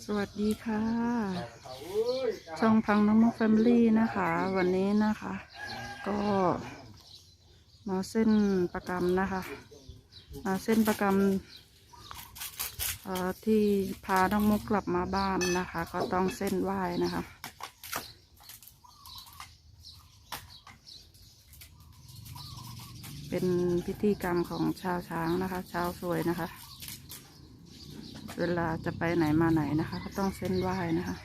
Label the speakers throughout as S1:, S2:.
S1: สวัสดีค่ะ ช่องพังน้องมุกแฟมิลี่นะคะ วันนี้นะคะ ก็มาเส้นประกรรมนะคะมาเส้นประกรรมที่พาน้องมุกกลับมาบ้านนะคะ ก็ต้องเส้นไหว้นะคะเป็นพิธีกรรมของชาวช้างนะคะ ชาวสวยนะคะ เวลาจะไปไหนมาไหนนะคะ ก็ต้องเส้นไหว้นะคะ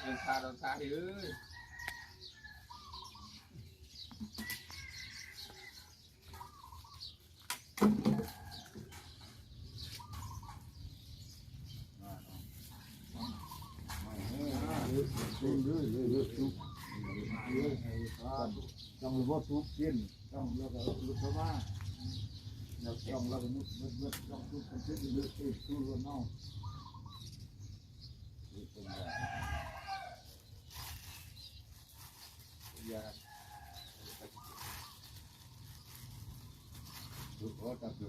S2: เดินทางเดินทางเอ้ย
S3: ต้องรู้ว่าทุกกินต้องแล้วก็รู้เข้า มาแล้วต้องแล้วก็มุดมุดมุดต้องทุกคนที่ดูที่ทุกคนน้องทุกคนตัดดู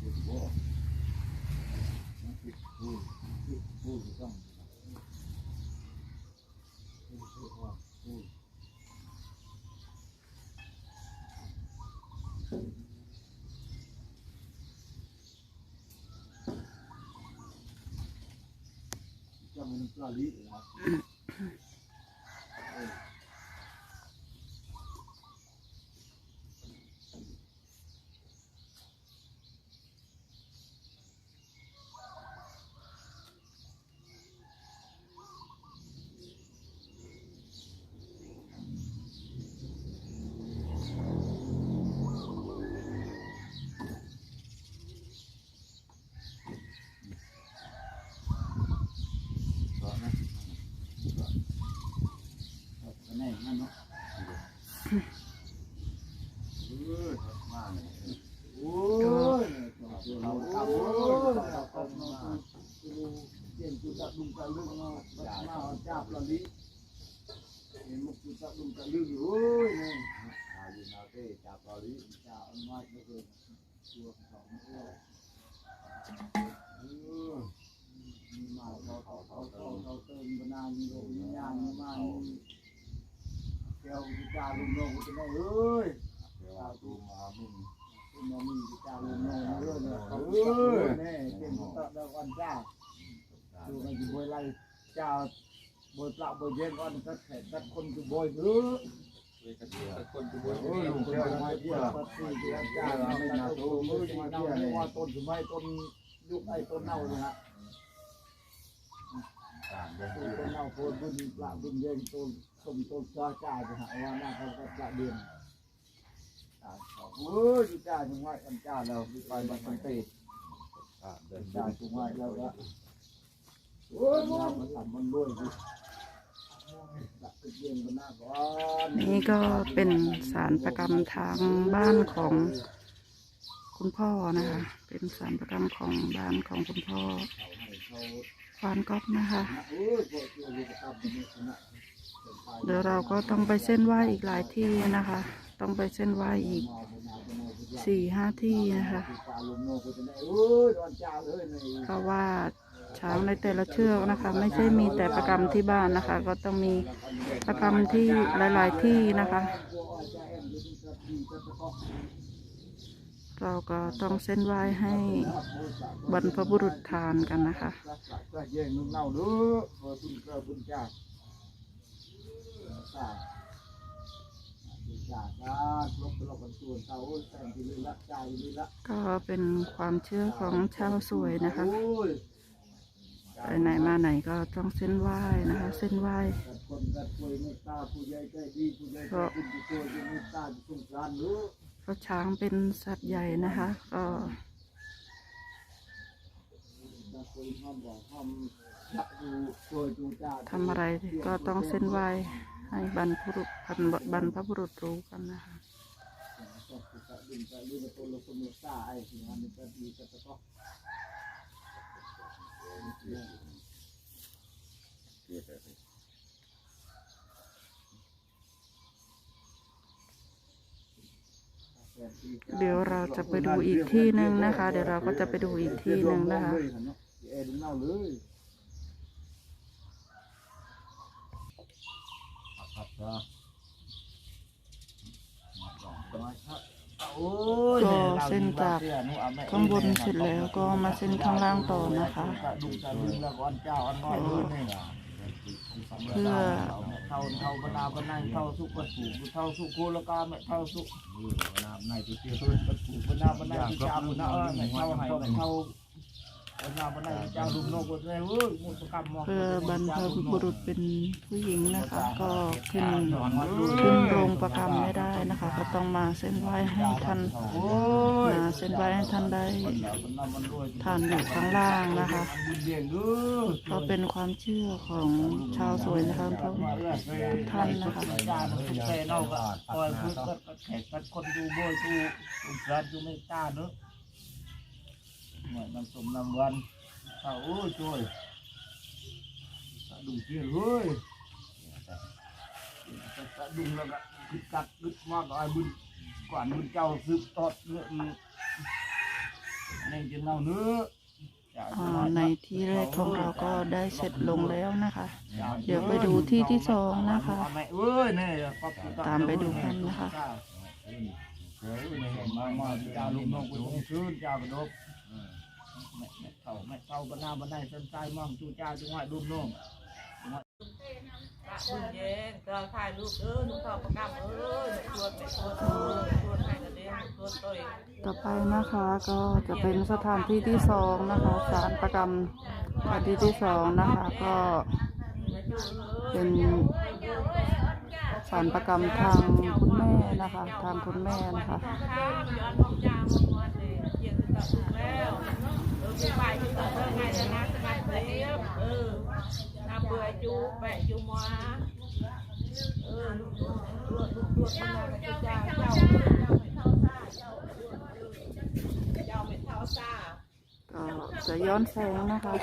S3: พูดว่าพูด พูดพูดต้องพูดพูดว่าพูดจะมันปลาลินะครับ ก็นะก็แน่นั่นเนาะเออมาเลยโอ้ยเราขับโอ้ยเราขับมาเจียนจุดตะดุมตะลึงเนาะมาจับเราลิเห็นมุกจุดตะดุมตะลึงโอ้ยนี่อาอยู่นาเต้จับเราลิจับอันมาก็คือตัวของเราเออมีมาเขาเขาเขาเขาเขาเติมบนานีโลมีญาณมีมามีเจ้าวิจารลุงโนกุจะได้เอ้ยเจ้าตูมามึงคุมามึงวิจารลุงโนเรื่องเนี่ยเขาเอ้ยแน่เก่งตะวันเจ้า ดูกันอยู่บวยไรเจ้าบวยปลาบวยเย็นวันก็แข่งกันคนคือบวยเออ
S2: เว้ยกระเทียมคนจะบวช
S3: โอ้ยลุงเจ้ามาเที่ยวปัดสี่เดือนเจ้าไม่นาโตมือมาเที่ยวเลยว่าต้นสมัยต้นยุคไอ้ต้นเน่าเนี่ยฮะต้นเน่าโคนบุญปลาบุญเย็นต้นสมต้นจ้าจ่ายไปหาว่าหน้าเขาก็ปลาเดือนโอ้ยจ้าจังไงกันจ้าเราไปบัตรเตะจ้าจังไงเราก็โอ้ยมันทำมันรวยดิหลักเย็นกั นี่ก็
S1: เป็นสารประกรรมทางบ้านของคุณพ่อนะคะ เป็นสารประกรรมของบ้านของคุณพ่อควานก๊อกนะคะ
S3: เดี๋
S1: ยวเราก็ต้องไปเส้นไหว้อีกหลายที่นะคะ ต้องไปเส้นไหว้อีกสี่ห้าที่นะคะ
S3: ก็จะได้โอ้ยดอนจ้าเลยใน
S1: เพราะว่า ช้างในแต่ละเชือกนะคะ ไม่ใช่มีแต่ประกรรมที่บ้านนะคะ ก็ต้องมีประกรรมที่หลาย ๆ ที่นะคะ เราก็ต้องเส้นไหว้ให้บรรพบุรุษทานกันนะคะ
S3: ก็เป็
S1: นความเชื่อของชาวสวยนะคะ ไปไหนมาไหนก็ต้องเส้นไหว้นะคะ เส้นไหว้
S3: กัดคนกัดป่วยเมตตาผู้ใหญ่ใจดีผู้ใหญ่ใจบุญผู้ช่วยจะเมตตาจะสงสารเด้อ
S1: เพราะช้างเป็นสัตว์ใหญ่นะคะ ก็ทำอะไรก็ต้องเส้นไหว้ให้บรรพบุรุษบรรพบุรุษรู้กันนะคะ เดี๋ยวเราจะไปดูอีกที่หนึ่งนะคะ เดี๋ยวเราก็จะไปดูอีกที่หนึ่งนะคะ
S3: เอ็ด เน่าเลย
S1: ก็เส้นจากข้างบนเสร็จแล้วก็มาเส้นข้างล่างต่อนะคะ
S3: ดุงตะลุงแล้วก็อันเจ้าอันน้อยเลยนี่นะ
S1: เพื่อ
S3: เท่าเท่าบรรดาบรรดาเท่าสุกประสูเท่าสุโคแล้วก็ไม่เท่าสุนายที่เชื่อประสูบรรดาบรรดาที่เจ้าบรรดาเออไม่เท่าเท่าไม่เท่า เจ้าลุงโนบุตรเลยเว้ยมุสกรรมมอง
S1: เพื่อบรรพบุรุษเป็นผู้หญิงนะคะ ก็ขึ้นขึ้นโรงประกรรมไม่ได้นะคะ ก็ต้องมาเส้นไหว้ให้ท่าน
S3: โอ้ย
S1: มาเส้นไหว้ให้ท่านได้
S3: มันน่ามันรวย
S1: ทานอยู่ข้างล่างนะคะ
S3: บุญเดียงเด้อ
S1: ก็เป็นความเชื่อของชาวสวยนะคะทุกท่านนะคะ
S3: จานทุกแก่นอกก็คอยพูดก็แขกกันคนดูโบยดูอุตส่าห์ดูไม่ตาเนอะเหมือนน้ำส้มน้ำวันข้าวโอ้ยช่วยสะดุ้งเที่ยงเฮ้ยสะดุ้งแล้วก็คึกกัดลึกมากไอ้บุญก่อนบุญเจ้าสืบทอดเรื่องนี้แน่งจะเน่าเนื้อ
S1: อ่าในที่แรกของเราก็ได้เสร็จลงแล้วนะคะ เดี๋ยวไปดูที่ที่สองนะคะ ตามไปดูกันนะคะ
S3: เฮ้ยไม่เห็นมามาเจ้า ม่เม่แม่เท่าแม่เท่าบรรดาบรรดาสนใจมั่งจูจ้าจุงหวะดุมน้อง
S4: บุญเย็นก็ถ่ายรูปเออหนูเข้าประกำเออชวนไปชวนเออชวนให้กันเด้งชวนตัวเอง
S1: ต่อไปนะคะก็จะเป็นสถานที่ที่สองนะคะสารประกรรมสถานที่ที่สองนะคะก็เป็นสารประกรรมทางคุณแม่นะคะ ทางคุณแม่นะคะ
S4: ไปที่ต่อเรื่อไงจะนัดนัดเลี้ยบเออน้ำเบื่อจูแปะจูมาเออลูกตัวลูกตัวเจ้าเจ้าเจ้าเจ้าเจ้าไม่เท่าซ่า
S1: ก็จะย้อนแสงนะคะ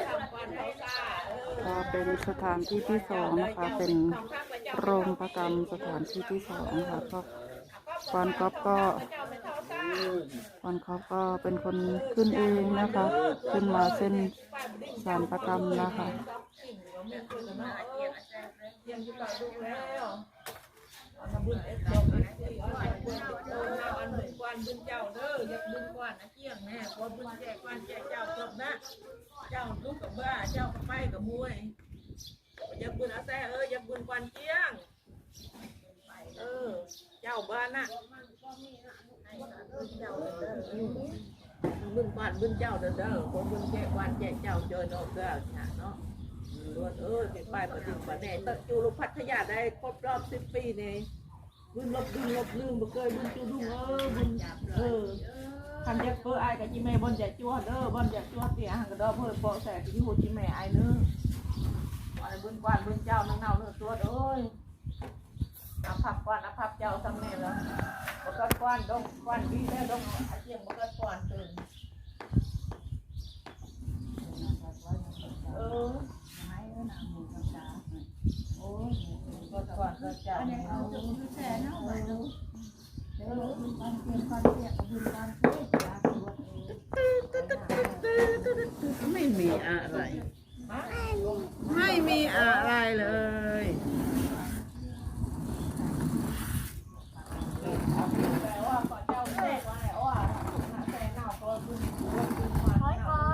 S4: ก็เป็
S1: นสถานที่ที่สองนะคะ เป็นโรงประกรรมสถานที่ที่สองค่ะก็ฟอนก๊อฟก็ อนก๊อฟก็เป็นคนขึ้นเองนะคะ ขึ้นมาเส้นสารประกรรมนะคะ
S4: เตรียมจะต่อลูกแล้วเอามาบุญเอ็ดเจ้าเอ็ดสี่เอามาบุญเจ้าเอาอันบุญกวนบุญออยากบุญกวนนะเกี่ยงแน่พอบุญแจกกวนแจกเจ้าจบนเจ้าลูกกับบ้าเจ้ากับไปกับมวยอยากบุญอาแซ่เอออยากบุญกวนเกี่ยง เออ เจ้าบ้านน่ะ บุญกวนบุญเจ้าเด้อเด้อพอบุญแจกกวนแจกเจ้าเจอเนาะเด้อเนาะรวดเอ้ยเป็นป้ายประดิษฐ์มาแน่ตะจูรุพัทยาได้ครบรอบสิบปีนี่บุญลบบุญลบลืมบ่เคยบุญจูดุงเออบุญเออคันจะเพื่อไอ้กับจีแม่บนจะจวดเด้อบนจะจวดเตียหังกระดอเพื่อโปะแสกที่หูจีแม่ไอ้เนื้ออะไรบุญกวานบุญเจ้าเนื้อเน่าเนื้อตัวเอ้อ พับกวานอาภัพเจ้าทำแม่แล้วบ่เกิดกวนดงกวานดีแล้วดงอาเจียงบ่เกิดกวานตื่นเออโอ้ยก่อนก่อนก็จะเอา
S5: ไม่มีอะไร ไม่มีอะไรเลย
S4: แต่ว่าก่อนเจ้าแม่ว่าไอ้ว่าแต่เน่าก็บุญบุญบุญมาเน่า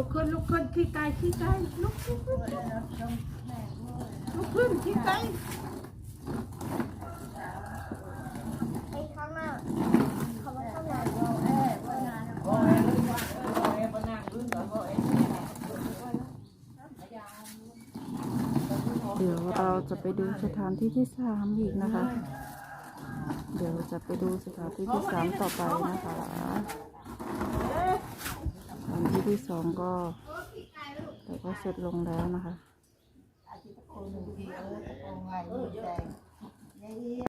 S4: ลุ
S5: กขึ้นขี้ไก่ขี้ไก่ลุกลุกลุกลุกขึ้นขี้ไก่
S4: ไปข้างหน้าเขามาข้างหน้า
S1: เดี๋ยวเราจะไปดูสถานที่ที่สามอีกนะคะ เดี๋ยวจะไปดูสถานที่ที่สามต่อไปนะคะ สถานที่ที่สองก็แต่ก็เสร็จลงแล้วนะคะ